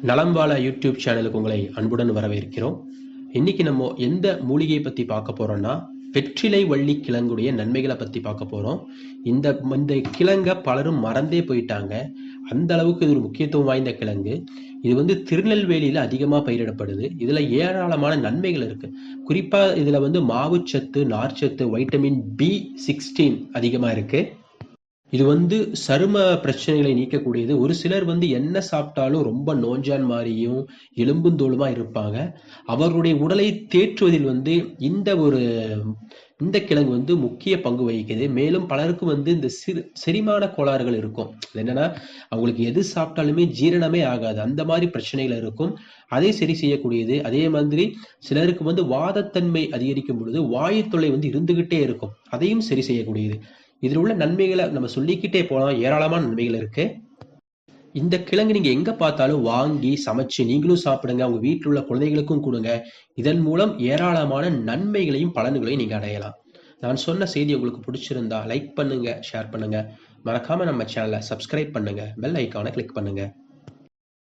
நலம் யூடியூப் சேனலுக்கு உங்களை அன்புடன் வரவேற்கிறோம். இன்னைக்கு நம்ம எந்த மூலிகையை பத்தி பார்க்க போறோம்னா வெற்றிலை வள்ளி கிழங்குடைய நன்மைகளை பத்தி பார்க்க போறோம். இந்த இந்த கிழங்கை பலரும் மறந்தே போயிட்டாங்க. அந்த அளவுக்கு இது ஒரு முக்கியத்துவம் வாய்ந்த கிழங்கு. இது வந்து திருநெல்வேலியில் அதிகமாக பயிரிடப்படுது. இதில் ஏராளமான நன்மைகள் இருக்குது குறிப்பாக இதில் வந்து மாவுச்சத்து நார்ச்சத்து வைட்டமின் பி சிக்ஸ்டீன் அதிகமாக இருக்குது இது வந்து சரும பிரச்சனைகளை நீக்கக்கூடியது. ஒரு சிலர் வந்து என்ன சாப்பிட்டாலும் ரொம்ப நோஞ்சான் மாதிரியும் எலும்புந்தோளுமா இருப்பாங்க. அவர்களுடைய உடலை தேற்றுவதில் வந்து இந்த ஒரு இந்த கிழங்கு வந்து முக்கிய பங்கு வகிக்குது. மேலும் பலருக்கும் வந்து இந்த சிறு செரிமான கோளாறுகள் இருக்கும். என்னன்னா அவங்களுக்கு எது சாப்பிட்டாலுமே ஜீரணமே ஆகாது. அந்த மாதிரி பிரச்சனைகள் இருக்கும். அதை சரி செய்யக்கூடியது. அதே மாதிரி சிலருக்கு வந்து வாதத்தன்மை அதிகரிக்கும் பொழுது வாயு தொல்லை வந்து இருந்துகிட்டே இருக்கும். அதையும் சரி செய்யக்கூடியது. இதில் உள்ள நன்மைகளை நம்ம சொல்லிக்கிட்டே போகலாம் ஏராளமான நன்மைகள் இருக்கு. இந்த கிழங்கு நீங்க எங்க பார்த்தாலும் வாங்கி சமைச்சு நீங்களும் சாப்பிடுங்க உங்க வீட்டில் உள்ள குழந்தைகளுக்கும் கொடுங்க. இதன் மூலம் ஏராளமான நன்மைகளையும் பலன்களையும் நீங்க அடையலாம். நான் சொன்ன செய்தி உங்களுக்கு பிடிச்சிருந்தா லைக் பண்ணுங்க ஷேர் பண்ணுங்க. மறக்காம நம்ம சேனலை சப்ஸ்கிரைப் பண்ணுங்க பெல் ஐக்கானை கிளிக் பண்ணுங்க.